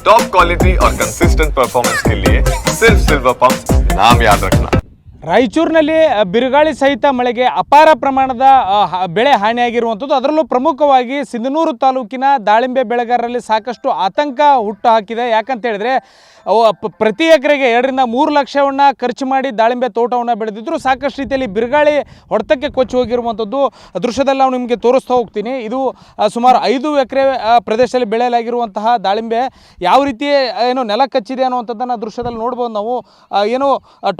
Top quality और consistent performance के लिए सिर्फ सिल्वर पंप नाम याद रखना ರಾಯಚೂರಿನಲ್ಲಿ ಅ, ಬಿರುಗಾಳಿ ಸಹಿತ ಮಳೆಗೆ ಅಪಾರ ಪ್ರಮಾಣದ ಅ, ಹ- ಬೆಳೆ ಹಾನಿಯಾಗಿರುವಂಥದ್ದು ಅದರಲ್ಲೂ ಪ್ರಮುಖವಾಗಿ ಸಿಂಧನೂರು ತಾಲೂಕಿನ ದಾಳಿಂಬೆ ಬೆಳೆಗಾರರಲ್ಲಿ ಸಾಕಷ್ಟು ಆತಂಕ ಹುಟ್ಟು ಹಾಕಿದೆ ಯಾಕಂತ ಹೇಳಿದ್ರೆ ಪ್ರತಿ ಎಕರೆಗೆ ಎರಡರಿಂದ ಮೂರು ಲಕ್ಷವನ್ನು ಖರ್ಚು ಮಾಡಿ ದಾಳಿಂಬೆ ತೋಟವನ್ನು ಬೆಳೆದಿದ್ರು. ಸಾಕಷ್ಟು ರೀತಿಯಲ್ಲಿ ಬಿರುಗಾಳಿ ಹೊಡೆತಕ್ಕೆ ಕೊಚ್ಚಿ ಹೋಗಿರುವಂಥದ್ದು ದೃಶ್ಯದಲ್ಲಿ ನಾವು ನಿಮಗೆ ತೋರಿಸ್ತಾ ಹೋಗ್ತೀನಿ. ಇದು ಸುಮಾರು ಐದು ಎಕರೆ ಪ್ರದೇಶದಲ್ಲಿ ಬೆಳೆಯಲಾಗಿರುವಂತಹ ದಾಳಿಂಬೆ. ಯಾವ ರೀತಿ ಏನು ನೆಲ ಕಚ್ಚಿದೆ ಅನ್ನುವಂಥದ್ದನ್ನು ದೃಶ್ಯದಲ್ಲಿ ನೋಡ್ಬೋದು ನಾವು. ಏನು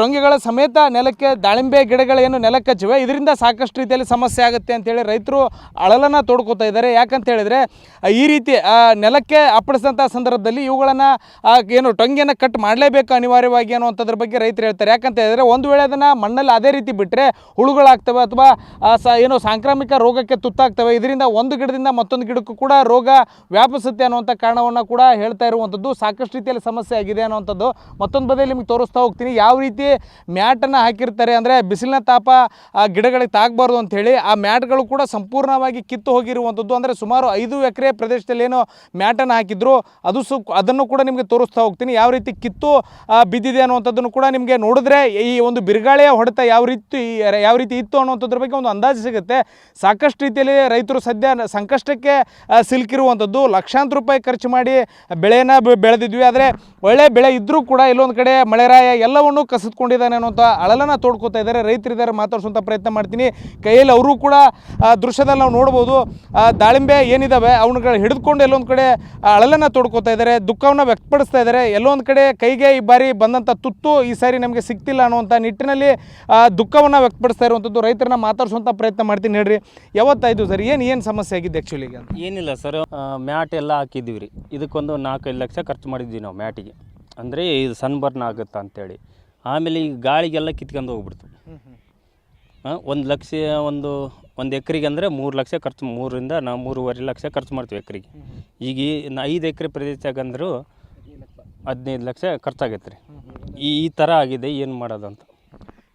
ಟೊಂಗೆಗಳ ಸಮೇತ ನೆಲಕ್ಕೆ ದಾಳಿಂಬೆ ಗಿಡಗಳೇನು ನೆಲ ಕಚ್ಚಿವೆ. ಇದರಿಂದ ಸಾಕಷ್ಟು ರೀತಿಯಲ್ಲಿ ಸಮಸ್ಯೆ ಆಗುತ್ತೆ ಅಂತೇಳಿ ರೈತರು ಅಳಲನ್ನು ತೋಡ್ಕೋತಾ ಇದ್ದಾರೆ. ಯಾಕಂತ ಹೇಳಿದರೆ ಈ ರೀತಿ ನೆಲಕ್ಕೆ ಅಪ್ಪಡಿಸಿದಂಥ ಸಂದರ್ಭದಲ್ಲಿ ಇವುಗಳನ್ನು ಏನು ಟೊಂಗೆಯನ್ನು ಕಟ್ ಮಾಡಲೇಬೇಕು ಅನಿವಾರ್ಯವಾಗಿ ಅನ್ನುವಂಥದ್ರ ಬಗ್ಗೆ ರೈತರು ಹೇಳ್ತಾರೆ. ಯಾಕಂತ ಹೇಳಿದ್ರೆ ಒಂದು ವೇಳೆ ಅದನ್ನು ಮಣ್ಣಲ್ಲಿ ಅದೇ ರೀತಿ ಬಿಟ್ಟರೆ ಹುಳುಗಳಾಗ್ತವೆ ಅಥವಾ ಸ, ಏನು ಸಾಂಕ್ರಾಮಿಕ ರೋಗಕ್ಕೆ ತುತ್ತಾಗ್ತವೆ. ಇದರಿಂದ ಒಂದು ಗಿಡದಿಂದ ಮತ್ತೊಂದು ಗಿಡಕ್ಕೂ ಕೂಡ ರೋಗ ವ್ಯಾಪಿಸುತ್ತೆ ಅನ್ನುವಂಥ ಕಾರಣವನ್ನು ಕೂಡ ಹೇಳ್ತಾ ಇರುವಂಥದ್ದು. ಸಾಕಷ್ಟು ರೀತಿಯಲ್ಲಿ ಸಮಸ್ಯೆ ಆಗಿದೆ ಅನ್ನುವಂಥದ್ದು ಮತ್ತೊಂದು ಬದಿಯಲ್ಲಿ ನಿಮಗೆ ತೋರಿಸ್ತಾ ಹೋಗ್ತೀನಿ. ಯಾವ ರೀತಿ ಮ್ಯಾಟನ್ನು ಹಾಕಿರ್ತಾರೆ ಅಂದರೆ ಬಿಸಿಲಿನ ತಾಪ ಗಿಡಗಳಿಗೆ ತಾಗಬಾರ್ದು ಅಂಥೇಳಿ ಆ ಮ್ಯಾಟ್ಗಳು ಕೂಡ ಸಂಪೂರ್ಣವಾಗಿ ಕಿತ್ತು ಹೋಗಿರುವಂಥದ್ದು. ಅಂದರೆ ಸುಮಾರು ಐದು ಎಕರೆ ಪ್ರದೇಶದಲ್ಲಿ ಏನು ಮ್ಯಾಟನ್ನು ಹಾಕಿದ್ರು. ಅದು ಸು, ಅದನ್ನು ಕೂಡ ನಿಮಗೆ ತೋರಿಸ್ತಾ ಹೋಗ್ತೀನಿ. ಯಾವ ರೀತಿ ಕಿತ್ತು ಬಿದ್ದಿದೆ ಅನ್ನುವಂಥದ್ದನ್ನು ಕೂಡ ನಿಮಗೆ ನೋಡಿದ್ರೆ ಈ ಒಂದು ಬಿರುಗಾಳಿಯ ಹೊಡೆತ ಯಾವ ರೀತಿ ಯಾವ ರೀತಿ ಇತ್ತು ಅನ್ನುವಂಥದ್ರ ಬಗ್ಗೆ ಒಂದು ಅಂದಾಜು ಸಿಗುತ್ತೆ. ಸಾಕಷ್ಟು ರೀತಿಯಲ್ಲಿ ರೈತರು ಸದ್ಯ ಸಂಕಷ್ಟಕ್ಕೆ ಸಿಲುಕಿರುವಂಥದ್ದು. ಲಕ್ಷಾಂತರ ರೂಪಾಯಿ ಖರ್ಚು ಮಾಡಿ ಬೆಳೆಯನ್ನು ಬೆಳೆದಿದ್ವಿ. ಆದರೆ ಒಳ್ಳೆ ಬೆಳೆ ಇದ್ದರೂ ಕೂಡ ಇಲ್ಲೊಂದು ಕಡೆ ಮಳೆರಾಯ ಎಲ್ಲವನ್ನೂ ಕಸಿದ್ಕೊಂಡಿದ್ದಾನೆ ಅನ್ನುವಂಥ ಅಳಲನ್ನು ತೋಡ್ಕೋತಾ ಇದ್ದಾರೆ. ರೈತರಿದ್ದಾರೆ, ಮಾತಾಡಿಸುವಂಥ ಪ್ರಯತ್ನ ಮಾಡ್ತೀನಿ. ಕೈಯಲ್ಲಿ ಅವರು ಕೂಡ ದೃಶ್ಯದಲ್ಲಿ ನಾವು ನೋಡ್ಬೋದು ದಾಳಿಂಬೆ ಏನಿದ್ದಾವೆ ಅವನುಗಳು ಹಿಡಿದುಕೊಂಡು ಎಲ್ಲೊಂದು ಕಡೆ ಅಳಲನ್ನು ತೋಡ್ಕೋತಾ ಇದ್ದಾರೆ. ದುಃಖವನ್ನು ವ್ಯಕ್ತಪಡಿಸ್ತಾ ಇದ್ದಾರೆ. ಎಲ್ಲೊಂದು ಕಡೆ ಕೈಗೆ ಈ ಬಾರಿ ಬಂದಂಥ ತುತ್ತು ಈ ಸಾರಿ ನಮಗೆ ಸಿಗ್ತಿಲ್ಲ ಅನ್ನುವಂಥ ನಿಟ್ಟಿನಲ್ಲಿ ದುಃಖವನ್ನು ವ್ಯಕ್ತಪಡಿಸ್ತಾ ಇರುವಂಥದ್ದು ರೈತರನ್ನ ಮಾತಾಡಿಸುವಂಥ ಪ್ರಯತ್ನ ಮಾಡ್ತೀನಿ ಹೇಳ್ರಿ. ಯಾವತ್ತಾಯ್ತು ಸರ್? ಏನು ಏನು ಸಮಸ್ಯೆ ಆಗಿದೆ ಆ್ಯಕ್ಚುಲಿ ಈಗ? ಏನಿಲ್ಲ ಸರ್ ಮ್ಯಾಟ್ ಎಲ್ಲ ಹಾಕಿದ್ದೀವಿ ರೀ ಇದಕ್ಕೊಂದು ನಾಲ್ಕೈದು ಲಕ್ಷ ಖರ್ಚು ಮಾಡಿದ್ವಿ ನಾವು ಮ್ಯಾಟಿಗೆ. ಅಂದರೆ ಇದು ಸನ್ಬರ್ನ್ ಆಗುತ್ತೆ ಅಂತೇಳಿ. ಆಮೇಲೆ ಈ ಗಾಳಿಗೆಲ್ಲ ಕಿತ್ಕೊಂಡು ಹೋಗ್ಬಿಡ್ತು. ಒಂದು ಲಕ್ಷ, ಒಂದು ಒಂದು ಎಕರೆಗೆ ಅಂದರೆ ಮೂರು ಲಕ್ಷ ಖರ್ಚು ಮೂರರಿಂದ ನಾವು ಮೂರುವರೆ ಲಕ್ಷ ಖರ್ಚು ಮಾಡ್ತೀವಿ ಎಕರೆಗೆ. ಈಗ ಐದು ಎಕರೆ ಪ್ರದೇಶದಾಗ ಅಂದರೂ ಹದಿನೈದು ಲಕ್ಷ ಖರ್ಚಾಗೈತೆ ರೀ ಈ ಈ ಥರ ಆಗಿದೆ ಏನು ಮಾಡೋದಂತ. ಅಂತ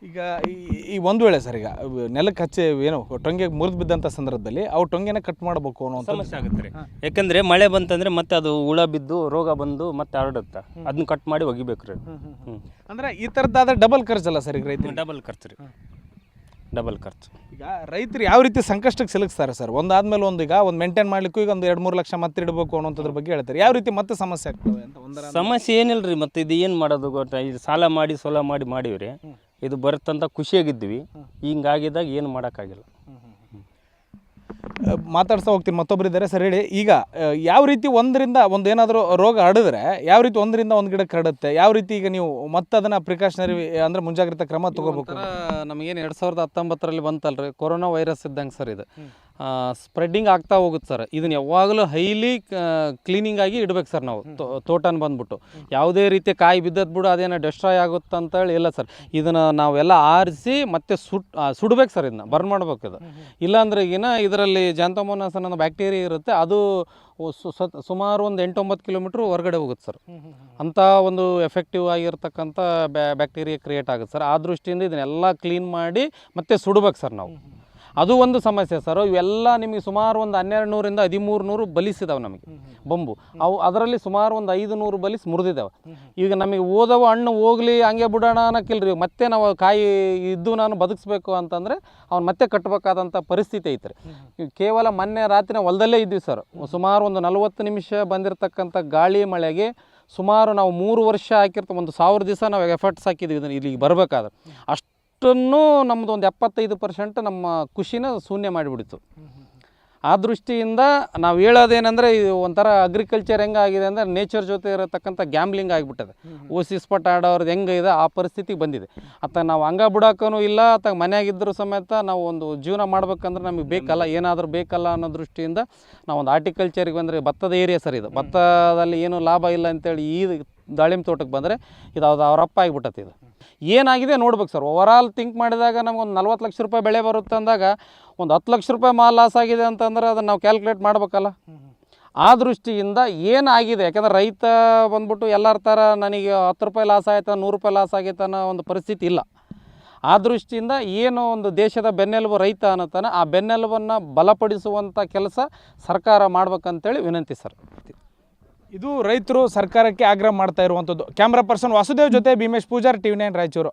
ಈಗ ಈ- ಈ ಒಂದು ವೇಳೆ ಸರ್ ಈಗ ನೆಲಕ್ಕೆ ಹಚ್ಚಿ ಏನು ಟೊಂಗೆ ಮುರಿದು ಬಿದ್ದಂಥ ಸಂದರ್ಭದಲ್ಲಿ ಅವು ಟೊಂಗೆನ ಕಟ್ ಮಾಡಬೇಕು ಅನ್ನೋ ಸಮಸ್ಯೆ ಆಗುತ್ತೆ ರೀ. ಯಾಕಂದರೆ ಮಳೆ ಬಂತಂದರೆ ಮತ್ತೆ ಅದು ಹುಳ ಬಿದ್ದು ರೋಗ ಬಂದು ಮತ್ತೆ ಹರಡುತ್ತೆ. ಅದನ್ನ ಕಟ್ ಮಾಡಿ ಒಗಿಬೇಕು ರೀ. ಹ್ಞೂ ಅಂದ್ರೆ ಈ ಥರದ್ದಾದ್ರೆ ಡಬಲ್ ಖರ್ಚಲ್ಲ ಸರ್ ಈಗ ರೈತ ಡಬಲ್ ಖರ್ಚು ರೀ. ಡಬಲ್ ಖರ್ಚು. ಈಗ ರೈತರು ಯಾವ ರೀತಿ ಸಂಕಷ್ಟಕ್ಕೆ ಸಿಲುಕ್ಸ್ತಾರೆ ಸರ್? ಒಂದಾದ್ಮೇಲೆ ಒಂದು ಈಗ ಒಂದು ಮೇಂಟೈನ್ ಮಾಡ್ಲಿಕ್ಕೂ ಈಗ ಒಂದು ಎರಡು ಮೂರು ಲಕ್ಷ ಮತ್ತೆ ಇಡಬೇಕು ಅನ್ನೋಂಥದ್ರ ಬಗ್ಗೆ ಹೇಳ್ತಾರೆ. ಯಾವ ರೀತಿ ಮತ್ತೆ ಸಮಸ್ಯೆ ಆಗ್ತವೆ ಅಂತ ಒಂದರ ಸಮಸ್ಯೆ ಏನಿಲ್ಲ ರೀ ಮತ್ತೆ ಇದು ಏನು ಮಾಡೋದು ಗೊತ್ತಾ? ಇದು ಸಾಲ ಮಾಡಿ ಸೋಲ ಮಾಡಿ ಮಾಡಿವ್ರಿ. ಇದು ಬರುತ್ತಂತ ಖುಷಿಯಾಗಿದ್ವಿ ಹಿಂಗಾಗಿದ್ದಾಗ ಏನು ಮಾಡೋಕ್ಕಾಗಿಲ್ಲ. ಮಾತಾಡ್ತಾ ಹೋಗ್ತೀನಿ. ಮತ್ತೊಬ್ಬರು ಇದ್ದಾರೆ. ಸರ್ ಹೇಳಿ ಈಗ ಯಾವ ರೀತಿ ಒಂದರಿಂದ ಒಂದು ಏನಾದರೂ ರೋಗ ಹರಡಿದ್ರೆ ಯಾವ ರೀತಿ ಒಂದರಿಂದ ಒಂದು ಗಿಡಕ್ಕೆ ಹರಡುತ್ತೆ? ಯಾವ ರೀತಿ ಈಗ ನೀವು ಮತ್ತೆ ಅದನ್ನ ಪ್ರಿಕಾಷನರಿ ಅಂದ್ರೆ ಮುಂಜಾಗ್ರತಾ ಕ್ರಮ ತಗೋಬೇಕು? ನಮಗೇನು ಎರಡು ಸಾವಿರದ ಹತ್ತೊಂಬತ್ತರಲ್ಲಿ ಬಂತಲ್ರಿ? ಕೊರೋನಾ ವೈರಸ್ ಇದ್ದಂಗೆ ಸರ್ ಇದು. ಸ್ಪ್ರೆಡ್ಡಿಂಗ್ ಆಗ್ತಾ ಹೋಗುತ್ತೆ ಸರ್. ಇದನ್ನ ಯಾವಾಗಲೂ ಹೈಲಿ ಕ್ಲೀನಿಂಗ್ ಆಗಿ ಇಡಬೇಕು ಸರ್ ನಾವು. ತೋಟನ ಬಂದ್ಬಿಟ್ಟು. ಯಾವುದೇ ರೀತಿ ಕಾಯಿ ಬಿದ್ದದ್ ಬಿಡು, ಅದೇನೋ ಡೆಸ್ಟ್ರಾಯ್ ಆಗುತ್ತೆ ಅಂತೇಳಿ ಇಲ್ಲ ಸರ್. ಇದನ್ನು ನಾವೆಲ್ಲ ಆರಿಸಿ ಮತ್ತೆ ಸುಟ್ ಸುಡ್ಬೇಕು ಸರ್ ಇದನ್ನ. ಬರ್ನ್ ಮಾಡ್ಬೇಕು ಇದು. ಇಲ್ಲಾಂದ್ರೆ ಈಗಿನ ಇದರಲ್ಲಿ ಜಾಂತಮೋನಾಸ್ ಅನ್ನೋ ಬ್ಯಾಕ್ಟೀರಿಯಾ ಇರುತ್ತೆ. ಅದು ಸುಮಾರು ಒಂದು ಎಂಟೊಂಬತ್ತು ಕಿಲೋಮೀಟ್ರ್ ಹೊರಗಡೆ ಹೋಗುತ್ತೆ ಸರ್. ಅಂಥ ಒಂದು ಎಫೆಕ್ಟಿವ್ ಆಗಿರ್ತಕ್ಕಂಥ ಬ್ಯಾಕ್ಟೀರಿಯಾ ಕ್ರಿಯೇಟ್ ಆಗುತ್ತೆ ಸರ್. ಆ ದೃಷ್ಟಿಯಿಂದ ಇದನ್ನೆಲ್ಲ ಕ್ಲೀನ್ ಮಾಡಿ ಮತ್ತೆ ಸುಡ್ಬೇಕು ಸರ್ ನಾವು. ಅದು ಒಂದು ಸಮಸ್ಯೆ ಸರ್. ಇವೆಲ್ಲ ನಿಮಗೆ ಸುಮಾರು ಒಂದು ಹನ್ನೆರಡು ನೂರಿಂದ ಹದಿಮೂರು ನೂರು ಬಲಿಸಿದಾವೆ ನಮಗೆ ಬೊಂಬು. ಅವು ಅದರಲ್ಲಿ ಸುಮಾರು ಒಂದು ಐದು ನೂರು ಬಲಿಸ್ ಮುರಿದಿದ್ದಾವೆ ಈಗ ನಮಗೆ ಓದವ ಹಣ್ಣು ಹೋಗ್ಲಿ ಹಂಗೆ ಬಿಡೋಣ ಅನ್ನಕ್ಕಿಲ್ರಿ. ಮತ್ತೆ ನಾವು ಕಾಯಿ ಇದ್ದು ನಾನು ಬದುಕಿಸ್ಬೇಕು ಅಂತಂದರೆ ಅವ್ನು ಮತ್ತೆ ಕಟ್ಟಬೇಕಾದಂಥ ಪರಿಸ್ಥಿತಿ ಐತೆ ರೀ ಕೇವಲ ಮೊನ್ನೆ ರಾತ್ರಿ ಹೊಲದಲ್ಲೇ ಇದ್ವಿ ಸರ್. ಸುಮಾರು ಒಂದು ನಲವತ್ತು ನಿಮಿಷ ಬಂದಿರತಕ್ಕಂಥ ಗಾಳಿ ಮಳೆಗೆ ಸುಮಾರು ನಾವು ಮೂರು ವರ್ಷ ಹಾಕಿರ್ತ ಒಂದು ಸಾವಿರ ದಿವಸ ನಾವು ಎಫರ್ಟ್ಸ್ ಹಾಕಿದ್ವಿ ಇದನ್ನು ಇಲ್ಲಿಗೆ ಬರಬೇಕಾದ್ರೆ. ಅಷ್ಟನ್ನು ನಮ್ಮದು ಒಂದು ಎಪ್ಪತ್ತೈದು ಪರ್ಸೆಂಟ್ ನಮ್ಮ ಖುಷಿನ ಶೂನ್ಯ ಮಾಡಿಬಿಡ್ತು. ಆ ದೃಷ್ಟಿಯಿಂದ ನಾವು ಹೇಳೋದೇನೆಂದರೆ ಇದು ಒಂಥರ ಅಗ್ರಿಕಲ್ಚರ್ ಹೆಂಗಾಗಿದೆ ಅಂದರೆ ನೇಚರ್ ಜೊತೆ ಇರತಕ್ಕಂಥ ಗ್ಯಾಮ್ಲಿಂಗ್ ಆಗಿಬಿಟ್ಟದೆ. ಓಸಿ ಸ್ಪಟ್ ಆಡೋರ್ದು ಹೆಂಗಿದೆ ಆ ಪರಿಸ್ಥಿತಿಗೆ ಬಂದಿದೆ. ಅತ್ತ ನಾವು ಹಂಗ ಬಿಡೋಕ್ಕೂ ಇಲ್ಲ ಅಥವಾ ಮನೆಯಾಗಿದ್ದರೂ ಸಮೇತ ನಾವು ಒಂದು ಜೀವನ ಮಾಡ್ಬೇಕಂದ್ರೆ ನಮಗೆ ಬೇಕಲ್ಲ, ಏನಾದರೂ ಬೇಕಲ್ಲ ಅನ್ನೋ ದೃಷ್ಟಿಯಿಂದ ನಾವು ಒಂದು ಆರ್ಟಿಕಲ್ಚರಿಗೆ ಬಂದರೆ ಭತ್ತದ ಏರಿಯಾ ಸರ್ ಇದು. ಭತ್ತದಲ್ಲಿ ಏನು ಲಾಭ ಇಲ್ಲ ಅಂತೇಳಿ ಈ ದಾಳಿಂಬೆ ತೋಟಕ್ಕೆ ಬಂದರೆ ಇದು ಅದು ಅವರಪ್ಪ ಆಗಿಬಿಟ್ಟತಿ ಇದು. ಏನಾಗಿದೆ ನೋಡ್ಬೇಕು ಸರ್. ಓವರಾಲ್ ಥಿಂಕ್ ಮಾಡಿದಾಗ ನಮ್ಗೊಂದು ನಲ್ವತ್ತು ಲಕ್ಷ ರೂಪಾಯಿ ಬೆಳೆ ಬರುತ್ತೆ ಅಂದಾಗ ಒಂದು ಹತ್ತು ಲಕ್ಷ ರೂಪಾಯಿ ಮಾಲ್ ಲಾಸ್ ಆಗಿದೆ ಅಂತಂದ್ರೆ ಅದನ್ನು ನಾವು ಕ್ಯಾಲ್ಕುಲೇಟ್ ಮಾಡ್ಬೇಕಲ್ಲ. ಆ ದೃಷ್ಟಿಯಿಂದ ಏನಾಗಿದೆ? ಯಾಕಂದ್ರೆ ರೈತ ಬಂದ್ಬಿಟ್ಟು ಎಲ್ಲರ ಥರ ನನಗೆ ಹತ್ತು ರೂಪಾಯಿ ಲಾಸ್ ಆಯ್ತಾ, ನೂರು ರೂಪಾಯಿ ಲಾಸ್ ಆಗೈತೆ ಅನ್ನೋ ಒಂದು ಪರಿಸ್ಥಿತಿ ಇಲ್ಲ. ಆ ದೃಷ್ಟಿಯಿಂದ ಏನು ಒಂದು ದೇಶದ ಬೆನ್ನೆಲುಬು ರೈತ ಅನ್ನತಾನೆ ಆ ಬೆನ್ನೆಲುಬನ್ನು ಬಲಪಡಿಸುವಂಥ ಕೆಲಸ ಸರ್ಕಾರ ಮಾಡ್ಬೇಕಂತೇಳಿ ವಿನಂತಿ ಸರ್. ಇದು ರೈತರು ಸರ್ಕಾರಕ್ಕೆ ಆಗ್ರಹ ಮಾಡ್ತಾ ಇರುವಂಥದ್ದು. ಕ್ಯಾಮ್ರಾ ಪರ್ಸನ್ ವಾಸುದೇವ್ ಜೊತೆ ಭೀಮೇಶ್ ಪೂಜಾರ್ ಟಿವಿ ನೈನ್ ರಾಯಚೂರು.